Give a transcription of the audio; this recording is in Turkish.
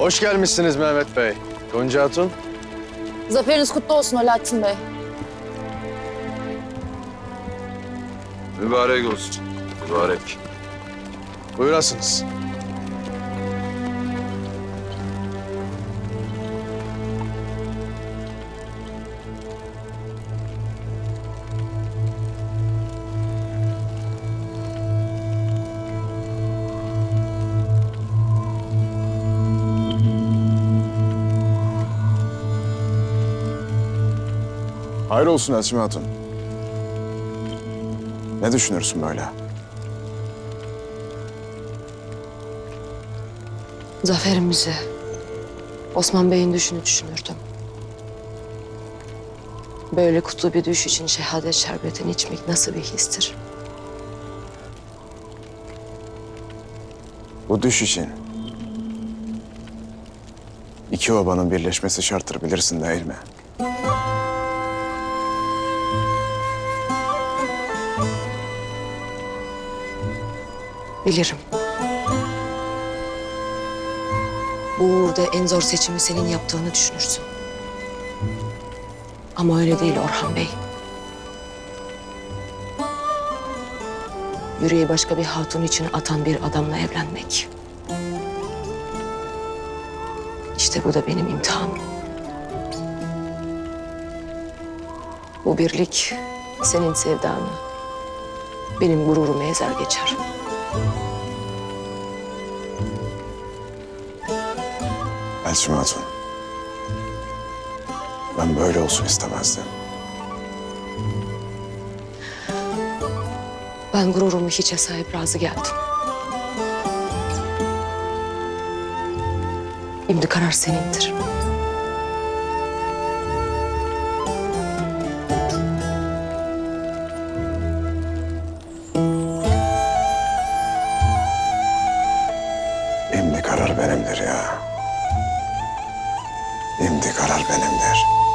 Hoş gelmişsiniz Mehmet Bey. Gonca Hatun. Zaferiniz kutlu olsun Alaaddin Bey. Mübarek olsun. Mübarek. Buyurasınız. Hayır olsun Esma Hatun. Ne düşünürsün böyle? Zaferimizi Osman Bey'in düşünü düşünürdüm. Böyle kutlu bir düş için şehadet şerbetini içmek nasıl bir histir? Bu düş için iki obanın birleşmesi şarttır bilirsin değil mi? Bilirim. Bu uğurda en zor seçimi senin yaptığını düşünürsün. Ama öyle değil Orhan Bey. Yüreği başka bir hatun için atan bir adamla evlenmek. İşte bu da benim imtihanım. Bu birlik senin sevdanı, benim gururumu ezer geçer. Esma Hatun. Ben böyle olsun istemezdim. Ben gururumu hiçe sahip razı geldim. Şimdi karar senindir. Şimdi karar benimdir.